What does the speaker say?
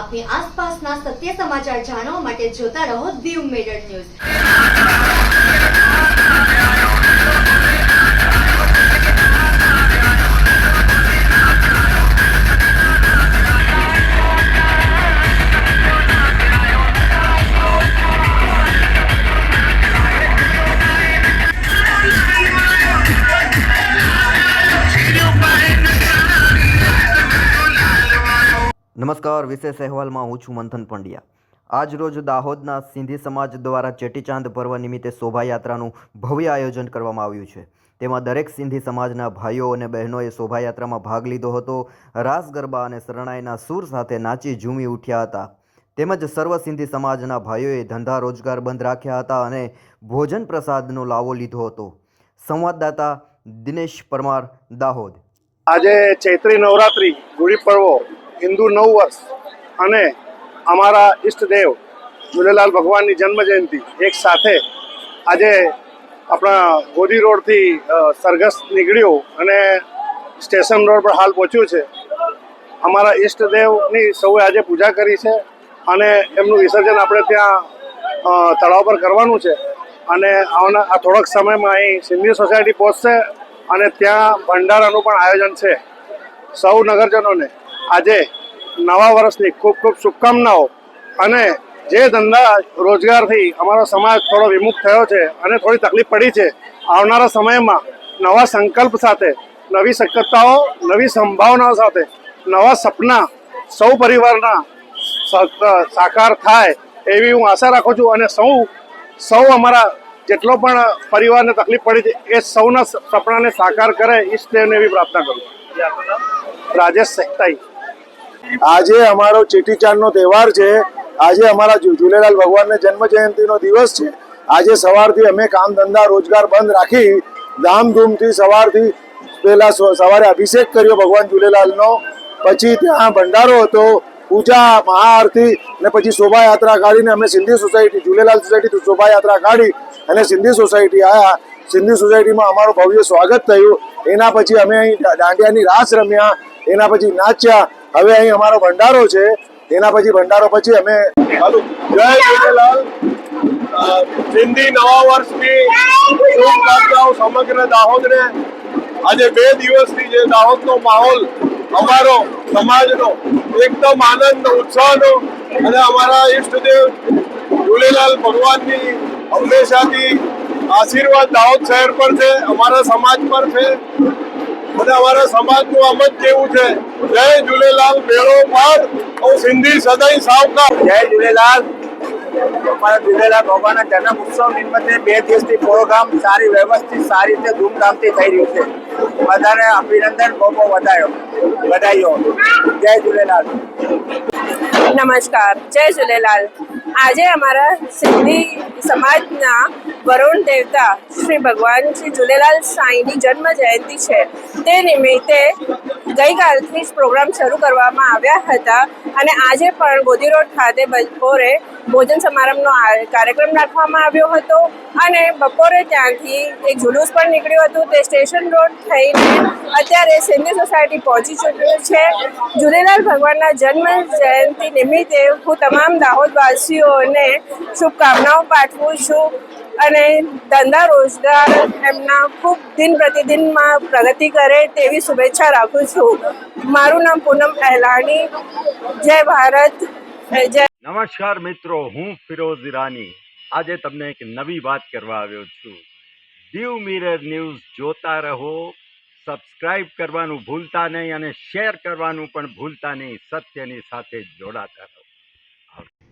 આપની આસપાસના સત્ય સમાચાર જાણવા માટે જોતા રહો દીવ મિરર ન્યૂઝ. નમસ્કાર, વિશેષ અહેવાલમાં હું છું મંથન પંડ્યા. આજ રોજ દાહોદના સિંધી સમાજ દ્વારા ચેટીચાંદ પર્વ નિમિત્તે શોભાયાત્રાનું ભવ્ય આયોજન કરવામાં આવ્યું છે. તેમાં દરેક સિંધી સમાજના ભાઈઓ અને બહેનોએ શોભાયાત્રામાં ભાગ લીધો હતો. રાસ, ગરબા અને શરણાઈના સૂર સાથે નાચી ઝૂમી ઉઠ્યા હતા. તેમજ સર્વ સિંધી સમાજના ભાઈઓએ ધંધા રોજગાર બંધ રાખ્યા હતા અને ભોજન પ્રસાદનો લાવો લીધો હતો. સંવાદદાતા દિનેશ પરમાર, દાહોદ. આજે ચૈત્રી નવરાત્રિ, ગુડી પડવો હિન્દુ નવ વર્ષ અને અમારા ઈષ્ટદેવ ઝૂલેલાલ ભગવાનની જન્મ જયંતિ એક સાથે આજે આપણા ગોદી રોડથી સરઘસ નીકળ્યું અને સ્ટેશન રોડ પર હાલ પહોંચ્યું છે. અમારા ઈષ્ટદેવની સૌએ આજે પૂજા કરી છે અને એમનું વિસર્જન આપણે ત્યાં તળાવ પર કરવાનું છે. અને આવના, આ થોડાક સમયમાં અહીં સિંધી સોસાયટી પહોંચશે અને ત્યાં ભંડારાનું પણ આયોજન છે. સૌ નગરજનોને આજે નવા વર્ષની ખૂબ ખૂબ શુભકામનાઓ. અને જે ધંધા રોજગારથી અમારો સમાજ થોડો વિમુખ થયો છે અને થોડી તકલીફ પડી છે, આવનારા સમયમાં નવા સંકલ્પ સાથે, નવી શક્યતાઓ, નવી સંભાવનાઓ સાથે, નવા સપના સૌ પરિવારના સાકાર થાય એવી હું આશા રાખું છું અને સૌ સૌ અમારા જેટલો પણ પરિવારને તકલીફ પડી છે, એ સૌના સપનાને સાકાર કરે ઈષ્ટદેવને એવી પ્રાર્થના કરું રાજેશ સેકતાઈ. આજે અમારો ચેટીચાંદનો તહેવાર છે. આજે અમારા ઝૂલેલાલ ભગવાનને જન્મ જયંતિનો દિવસ છે. આજે સવારથી અમે કામ ધંધા રોજગાર બંધ રાખી ધામધૂમથી સવારથી પહેલા સવારે અભિષેક કર્યો ભગવાન ઝૂલેલાલનો. પછી ત્યાં ભંડારો હતો, પૂજા, મહાઆરતી ને પછી શોભાયાત્રા કાઢીને અમે સિંધી સોસાયટી, ઝૂલેલાલ સોસાયટી શોભાયાત્રા કાઢી અને સિંધી સોસાયટી આવ્યા સિંધી સોસાયટીમાં અમારું ભવ્ય સ્વાગત થયું. એના પછી અમે અહીં દાંડિયાની રાસ રમ્યા. એના પછી નાચ્યા. હવે અહીં અમારો ભંડારો છે. એના પછી ભંડારો પછી અમે જય ઝૂલેલાલ સિંધી નવા વર્ષની શુભકામનાઓ સમગ્ર દાહોદને. આજે બે દિવસથી જે દાહોદનો માહોલ, અમારો સમાજનો, એકદમ આનંદ, ઉત્સાહનો અને અમારા ઈષ્ટદેવ ઝૂલેલાલ ભગવાનની હંમેશાથી આશીર્વાદ દાહોદ શહેર પર છે, અમારા સમાજ પર છે. અને અમારા સમાજનું આમ જ કેવું છે જય ઝૂલેલાલ મેળો પર હું સિંધી સદાય સાવકાર. જય ઝૂલેલાલ અમારા ઝૂલેલાલ ભગવાનના જન્મ ઉત્સવ નિમિત્તે બે દિવસથી પ્રોગ્રામ સારી વ્યવસ્થિત સારી રીતે ધૂમધામથી થઈ રહ્યું છે. બધાને અભિનંદન બહુ બહુ વધાયો. વધાયો જય ઝૂલેલાલ નમસ્કાર જય ઝૂલેલાલ આજે અમારા સિંધી સમાજના વરુણ દેવતા શ્રી ભગવાન શ્રી ઝૂલેલાલ સાંઈની જન્મ જયંતિ છે. તે નિમિત્તે ગઈકાલથી જ પ્રોગ્રામ શરૂ કરવામાં આવ્યા હતા અને આજે પણ ગોદી રોડ ખાતે બપોરે ભોજન સમારંભનો કાર્યક્રમ રાખવામાં આવ્યો હતો અને બપોરે ત્યાંથી એક જુલુસ પણ નીકળ્યું હતું. તે સ્ટેશન રોડ થઈને અત્યારે સિંધી સોસાયટી પહોંચી ચૂક્યું છે. ઝૂલેલાલ ભગવાનના જન્મ જયંતિ નિમિત્તે હું તમામ દાહોદવાસીઓને શુભકામનાઓ પાઠવું છું. અને ધંધા રોજગાર એમના ખૂબ દિન પ્રતિદિનમાં પ્રગતિ કરે તેવી શુભેચ્છા રાખું છું. મારું નામ પૂનમ પહેલાણી જય ભારત. જય. નમસ્કાર મિત્રો, હું ફિરોઝ ઈરાની. આજે તમને એક નવી વાત કરવા આવ્યો છું. દીવ મિરર ન્યૂઝ જોતા રહો, સબસ્ક્રાઇબ કરવાનું ભૂલતા નહીં અને શેર કરવાનું પણ ભૂલતા નહીં, સત્યની સાથે જોડાતા રહો.